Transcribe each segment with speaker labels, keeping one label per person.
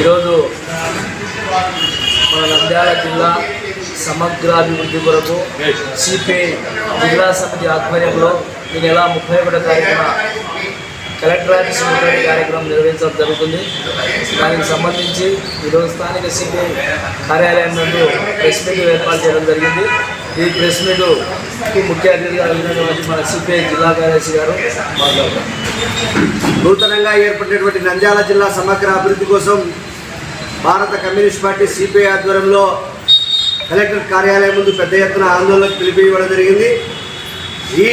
Speaker 1: ఈరోజు మన నంద్యాల జిల్లా సమగ్రాభివృద్ధి కొరకు సిపిఐ జిల్లా సమితి ఆధ్వర్యంలో ఈ నెల ముప్పై ఒకటో తారీఖున కలెక్టర్ ఆఫీస్ ముఖ్యమంత్రి కార్యక్రమం నిర్వహించడం జరుగుతుంది. దానికి సంబంధించి ఈరోజు స్థానిక సిపిఐ కార్యాలయం నందు ప్రెస్ మీట్ ఏర్పాటు చేయడం జరిగింది. ఈ ప్రెస్ మీట్కి ముఖ్య అతిథిగా ఉన్నటువంటి మన సిపిఐ జిల్లా కార్యదర్శి గారు మాట్లాడతారు.
Speaker 2: నూతనంగా ఏర్పడినటువంటి నంద్యాల జిల్లా సమగ్ర అభివృద్ధి కోసం భారత కమ్యూనిస్ట్ పార్టీ సిపిఐ ఆధ్వర్యంలో కలెక్టర్ కార్యాలయం ముందు పెద్ద ఎత్తున ఆందోళనకు పిలిపివ్వడం జరిగింది. ఈ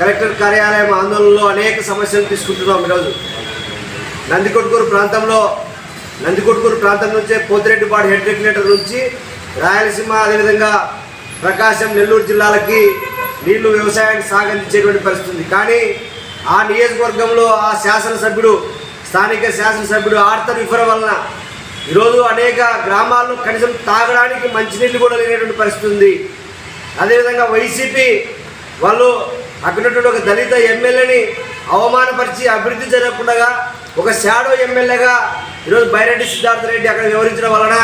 Speaker 2: కలెక్టర్ కార్యాలయం ఆందోళనలో అనేక సమస్యలు తీసుకుంటున్నాం ఈరోజు. నందికొట్కూరు ప్రాంతంలో నందికొట్కూరు ప్రాంతం నుంచే పోతిరెడ్డిపాడు హెడ్ రెగ్యులేటర్ నుంచి రాయలసీమ అదేవిధంగా ప్రకాశం నెల్లూరు జిల్లాలకి నీళ్ళు వ్యవసాయానికి సాగందించేటువంటి పరిస్థితి. కానీ ఆ నియోజకవర్గంలో ఆ శాసనసభ్యుడు స్థానిక శాసనసభ్యుడు ఆర్థర్ విఫర వలన ఈరోజు అనేక గ్రామాల్లో కనీసం తాగడానికి మంచినీళ్ళు కూడా లేనటువంటి పరిస్థితి ఉంది. అదేవిధంగా వైసీపీ వాళ్ళు అక్కడ ఒక దళిత ఎమ్మెల్యేని అవమానపరిచి అభివృద్ధి జరగకుండా ఒక షాడో ఎమ్మెల్యేగా ఈరోజు బైరెడ్డి సిద్ధార్థ రెడ్డి అక్కడ వివరించడం వలన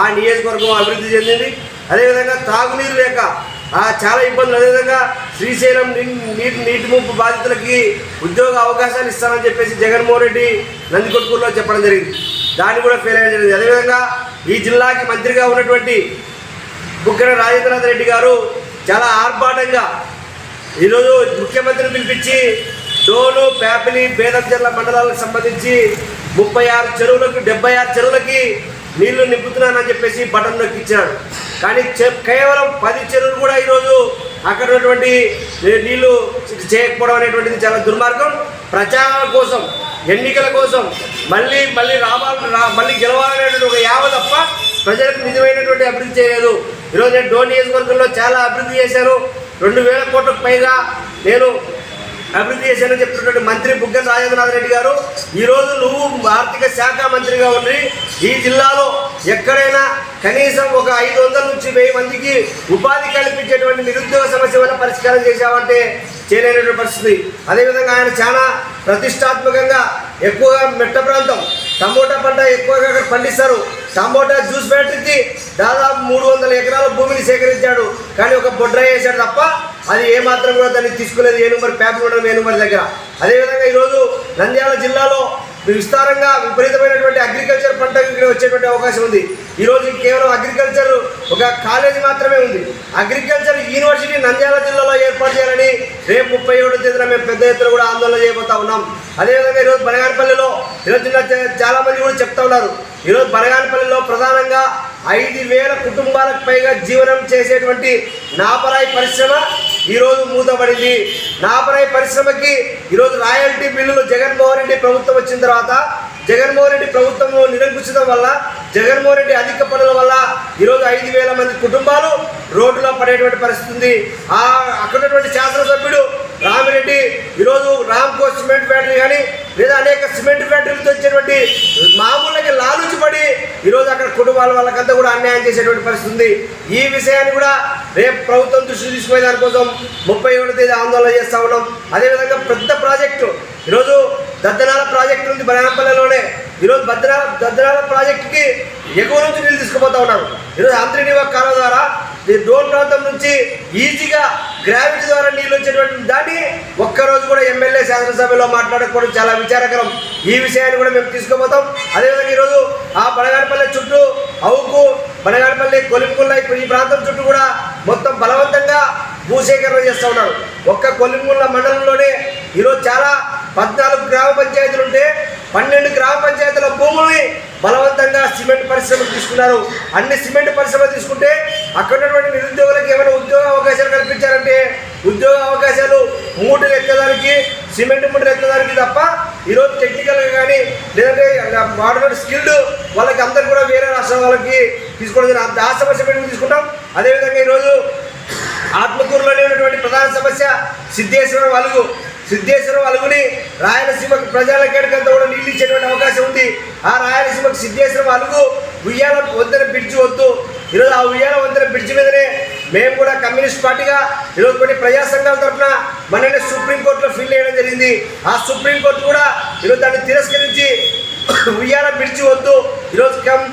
Speaker 2: ఆ నియోజకవర్గం అభివృద్ధి చెందింది. అదేవిధంగా తాగునీరు లేక చాలా ఇబ్బందులు. అదేవిధంగా శ్రీశైలం నీటి నీటి ముంపు బాధితులకి ఉద్యోగ అవకాశాలు ఇస్తానని చెప్పేసి జగన్మోహన్ రెడ్డి నందికొట్కూరులో చెప్పడం జరిగింది. దాన్ని కూడా ఫెయిల్ అయ్యడం జరిగింది. అదేవిధంగా ఈ జిల్లాకి మంత్రిగా ఉన్నటువంటి బుగ్గన రాజేంద్రనాథ్ రెడ్డి గారు చాలా ఆర్భాటంగా ఈరోజు ముఖ్యమంత్రిని పిలిపించి డోలు ప్యాపిలి బేదంచెర్ల మండలాలకు సంబంధించి ముప్పై ఆరు చెరువులకు డెబ్బై ఆరు చెరువులకి నీళ్ళు నింపుతున్నానని చెప్పేసి బటన్ నొక్కిచ్చాడు కానీ కేవలం పది చెరువులు కూడా ఈరోజు అక్కడ ఉన్నటువంటి నీళ్ళు చేయకపోవడం అనేటువంటిది చాలా దుర్మార్గం. ప్రచారాల కోసం ఎన్నికల కోసం మళ్ళీ మళ్ళీ రావాలి రా మళ్ళీ గెలవాలనేటువంటి ఒక యావ తప్ప ప్రజలకు నిజమైనటువంటి అభివృద్ధి చేయలేదు. ఈరోజు నేను డోన్ నియోజకవర్గంలో చాలా అభివృద్ధి చేశాను. రెండు వేల కోట్లకు పైగా నేను అభివృద్ధి చేశానని చెప్తున్నటువంటి మంత్రి బుగ్గన రాజేంద్రనాథ్ రెడ్డి గారు ఈరోజు నువ్వు ఆర్థిక శాఖ మంత్రిగా ఉండి ఈ జిల్లాలో ఎక్కడైనా కనీసం ఒక ఐదు వందల నుంచి వెయ్యి మందికి ఉపాధి కల్పించేటువంటి నిరుద్యోగ సమస్య వల్ల పరిష్కారం చేశావంటే చేయలేనటువంటి పరిస్థితి. అదేవిధంగా ఆయన చాలా ప్రతిష్టాత్మకంగా ఎక్కువగా మెట్ట ప్రాంతం టమోటా పంట ఎక్కువగా అక్కడ పండిస్తారు. టమోటా జ్యూస్ ఫ్యాక్టరీకి దాదాపు మూడు వందల ఎకరాల భూమిని సేకరించాడు. కానీ ఒక బొడ్ర వేశాడు తప్ప అది ఏమాత్రం కూడా దాన్ని తీసుకోలేదు. ఏనుమరి పేపర్ ఉండడం ఏనుమరి దగ్గర. అదేవిధంగా ఈరోజు నంద్యాల జిల్లాలో విస్తారంగా విపరీతమైనటువంటి అగ్రికల్చర్ పంట ఇక్కడ వచ్చేటువంటి అవకాశం ఉంది. ఈరోజు కేవలం అగ్రికల్చర్ ఒక కాలేజీ మాత్రమే ఉంది. అగ్రికల్చర్ యూనివర్సిటీ నంద్యాల జిల్లాలో ఏర్పాటు చేయాలని రేపు ముప్పై ఏడో తేదీన మేము పెద్ద ఎత్తున కూడా ఆందోళన చేయబోతా ఉన్నాం. అదేవిధంగా ఈరోజు బనగానపల్లిలో ఈరోజు చాలామంది చాలా మంది కూడా చెప్తా ఉన్నారు. ఈరోజు బనగానపల్లిలో ప్రధానంగా ఐదు వేల కుటుంబాలకు పైగా జీవనం చేసేటువంటి నాపరాయి పరిశ్రమ ఈరోజు మూతపడింది నాపరాయి పరిశ్రమకి ఈరోజు రాయల్టీ బిల్లులు జగన్మోహన్ రెడ్డి ప్రభుత్వం వచ్చిన తర్వాత జగన్మోహన్ రెడ్డి ప్రభుత్వం నిరంకుశితం వల్ల జగన్మోహన్ రెడ్డి అధిక పనుల వల్ల ఈరోజు ఐదు వేల మంది కుటుంబాలు రోడ్డులో పడేటువంటి పరిస్థితి ఉంది. ఆ అక్కడ ఉన్నటువంటి శాసనసభ్యుడు రామిరెడ్డి ఈరోజు రామ్కో సిమెంట్ ఫ్యాక్టరీ కానీ లేదా అనేక సిమెంట్ ఫ్యాక్టరీలతో వచ్చేటువంటి మామూలకి లాలుచిపడి ఈరోజు అక్కడ కుటుంబాల వాళ్ళకంతా కూడా అన్యాయం చేసేటువంటి పరిస్థితి ఉంది. ఈ విషయాన్ని కూడా రేపు ప్రభుత్వం దృష్టి తీసుకునే దానికోసం ముప్పై ఏడు తేదీ ఆందోళన చేస్తా ఉన్నాం. అదేవిధంగా పెద్ద ప్రాజెక్టు ఈరోజు దద్దనాల ప్రాజెక్టు ఉంది బనాపల్లెలోనే ఈరోజు భద్రాల దద్దనాల ప్రాజెక్టుకి ఎగువ నుంచి నీళ్ళు తీసుకుపోతా ఉన్నారు. ఈరోజు అంతరినివా కాలువ ద్వారా ఈ డోర్ ప్రాంతం నుంచి ఈజీగా గ్రావిటీ ద్వారా నీళ్ళు వచ్చేటువంటి దాన్ని ఒక్కరోజు కూడా ఎమ్మెల్యే శాసనసభలో మాట్లాడకపోవడం చాలా విచారకరం. ఈ విషయాన్ని కూడా మేము తీసుకుపోతాం. అదేవిధంగా ఈరోజు ఆ బనగానపల్లి చుట్టూ అవుకు బనగానపల్లి కొలింపుల్ల ఇప్పుడు ఈ ప్రాంతం చుట్టూ కూడా మొత్తం బలవంతంగా భూసేకరణ చేస్తూ ఉన్నారు. ఒక్క కొలింగుళ్ళ మండలంలోనే ఈరోజు చాలా పద్నాలుగు గ్రామ పంచాయతీలు ఉంటే పన్నెండు గ్రామ పంచాయతీల భూముల్ని బలవంతంగా సిమెంట్ పరిశ్రమ తీసుకున్నారు. అన్ని సిమెంట్ పరిశ్రమ తీసుకుంటే అక్కడ ఉన్నటువంటి నిరుద్యోగులకు ఏమైనా ఉద్యోగ అవకాశాలు కల్పించారంటే ఉద్యోగ అవకాశాలు మూటలు ఎత్తడానికి సిమెంట్ మూటలు ఎత్తడానికి తప్ప ఈరోజు టెక్నికల్గా కానీ లేదంటే వాడిన స్కిల్డ్ వాళ్ళకి అందరు కూడా వేరే రాష్ట్రం వాళ్ళకి తీసుకోవడం అంత ఆ సమస్య మేము తీసుకుంటాం. అదేవిధంగా ఈరోజు ఆత్మకూరులోనే ఉన్నటువంటి ప్రధాన సమస్య సిద్ధేశ్వర వాళ్ళు సిద్ధేశ్వరం అలుగుని ప్రజల కేడకంతా కూడా నీళ్ళు ఇచ్చేటువంటి అవకాశం ఉంది. ఆ రాయలసీమకు సిద్ధేశ్వరం అలుగు ఉయ్యాల వంతెన బ్రిడ్జి వద్దు. ఈరోజు ఆ ఉయ్యాల వంతెన బ్రిడ్జి మీదనే మేము కూడా కమ్యూనిస్ట్ పార్టీగా ఈరోజు కొన్ని ప్రజా సంఘాల తరఫున మననే సుప్రీంకోర్టులో ఫిల్ చేయడం జరిగింది. ఆ సుప్రీంకోర్టు కూడా ఈరోజు దాన్ని తిరస్కరించి ఉయ్యాల బ్రిడ్జి వద్దు. ఈరోజు కమ్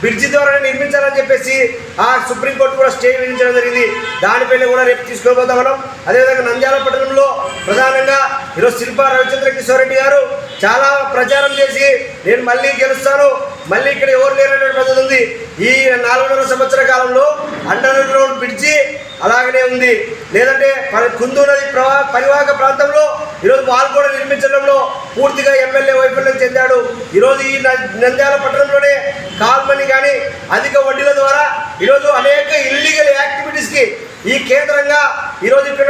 Speaker 2: బ్రిడ్జి ద్వారా నిర్మించాలని చెప్పేసి ఆ సుప్రీంకోర్టు కూడా స్టే విధించడం జరిగింది. దానిపైన కూడా రేపు తీసుకోబోతాం మనం అదేవిధంగా నంద్యాల పట్టణంలో ప్రధానంగా ఈరోజు శిల్పా రవిచంద్ర కిషోర్ రెడ్డి గారు చాలా ప్రచారం చేసి నేను మళ్ళీ గెలుస్తాను. మళ్ళీ ఇక్కడ ఎవరు లేనటువంటి పద్ధతి ఉంది. ఈ నాలుగున్నర సంవత్సర కాలంలో అండర్ గ్రౌండ్ బ్రిడ్జి అలాగనే ఉంది. లేదంటే ప- కుందు నది ప్రవా పరివాహక ప్రాంతంలో ఈరోజు వాళ్ళు కూడా నిర్మించడంలో పూర్తిగా ఎమ్మెల్యే వైఫల్యం చెందాడు. ఈరోజు ఈ న- నంద్యాల పట్టణంలోనే కాల్మని కానీ అధిక వడ్డీల ద్వారా ఈరోజు అనేక ఇల్లీగల్ యాక్టివిటీస్కి ఈ కేంద్రంగా ఈరోజు ఇక్కడ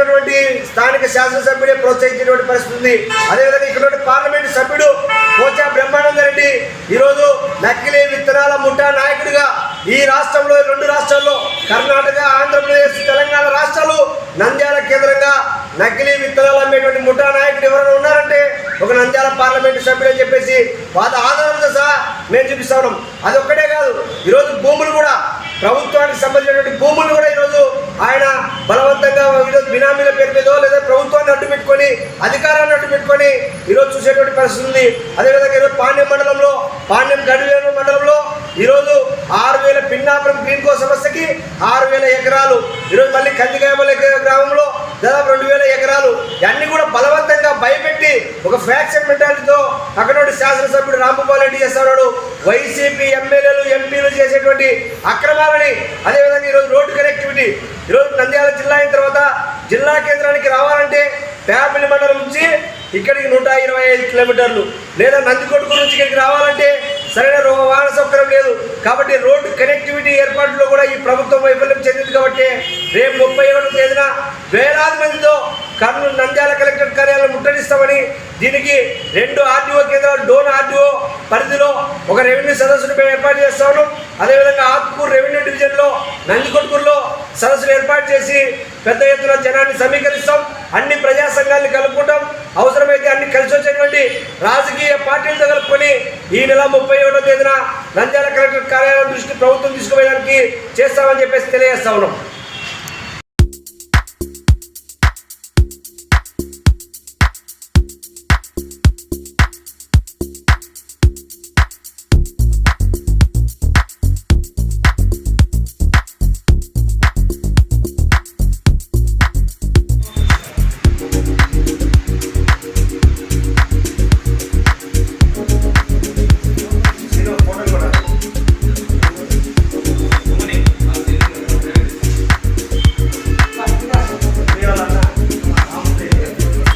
Speaker 2: స్థానిక శాసనసభ్యుడే ప్రోత్సహించినటువంటి పరిస్థితి ఉంది. అదేవిధంగా ఇక్కడ పార్లమెంటు సభ్యుడు కోచా బ్రహ్మానంద రెడ్డి ఈరోజు నకిలీ విత్తనాల ముఠా నాయకుడిగా ఈ రాష్ట్రంలో రెండు రాష్ట్రాల్లో కర్ణాటక ఆంధ్రప్రదేశ్ తెలంగాణ రాష్ట్రాలు నంద్యాల కేంద్రంగా నకిలీ విత్తనాలు అమ్మేటువంటి ముఠా నాయకుడు ఎవరైనా ఒక నంద్యాల పార్లమెంటు సభ్యుడు అని చెప్పేసి వాళ్ళ ఆధారంతో సహా మేము చూపిస్తా ఉన్నాం. అది ఒక్కటే కాదు ఈరోజు భూములు కూడా ప్రభుత్వానికి సంబంధించినటువంటి భూములు కూడా ఈరోజు ఆయన బలవంతంగా ఈరోజు బినామీల పేరు మీదో లేదా ప్రభుత్వాన్ని అడ్డు పెట్టుకొని అధికారాన్ని అడ్డు పెట్టుకొని ఈరోజు చూసేటువంటి పరిస్థితి ఉంది. అదేవిధంగా ఈరోజు పాండ్యం మండలంలో పాండ్యం గడివేలు మండలంలో ఈరోజు ఆరు వేల పిన్నాపురం గ్రీన్ కో సమస్యకి ఆరు వేల ఎకరాలు. ఈరోజు మళ్ళీ కందిగాయమల గ్రామంలో దాదాపు రెండు వేల ఎకరాలు. అన్ని కూడా బలవంతంగా భయపెట్టి ఒక ఫ్యాక్షన్ మెంటాలిటీతో అక్కడ నుండి శాసనసభ్యుడు రాంగోపాల్ రెడ్డి చేస్తున్నాడు. వైసీపీ ఎమ్మెల్యేలు ఎంపీలు చేసేటువంటి అక్రమాలని అదేవిధంగా ఈరోజు రోడ్డు కనెక్టివిటీ ఈరోజు నంద్యాల జిల్లా అయిన తర్వాత జిల్లా కేంద్రానికి రావాలంటే ప్యాపిలి మండలం నుంచి ఇక్కడికి నూట ఇరవై ఐదు కిలోమీటర్లు లేదా నందికొట్టుకు నుంచి ఇక్కడికి రావాలంటే సరైన వాహన సౌకర్యం లేదు. కాబట్టి రోడ్డు కనెక్టివిటీ ఏర్పాటులో కూడా ఈ ప్రభుత్వం వైఫల్యం చెందింది కాబట్టి రేపు ముప్పై ఒకటో తేదీన వేలాది మందితో కర్నూలు నంద్యాల కలెక్టర్ కార్యాలయం ముట్టడిస్తామని దీనికి రెండు ఆర్డీఓ కేంద్రాలు డోన్ ఆర్డీఓ పరిధిలో ఒక రెవెన్యూ సదస్సును మేము ఏర్పాటు చేస్తా ఉన్నాం. అదేవిధంగా ఆత్మకూరు రెవెన్యూ డివిజన్లో నందికొట్కూరులో సదస్సులు ఏర్పాటు చేసి పెద్ద ఎత్తున జనాన్ని సమీకరిస్తాం. అన్ని ప్రజా సంఘాలను కలుపుకుంటాం. అవసరం కలిసి వచ్చేటువంటి రాజకీయ పార్టీలతో కలుపుకొని ఈ నెల ముప్పై ఒకటో తేదీన నంద్యాల కలెక్టర్ కార్యాలయం దృష్టి ప్రభుత్వం తీసుకుపోయడానికి చేస్తామని చెప్పేసి తెలియజేస్తా ఉన్నాం.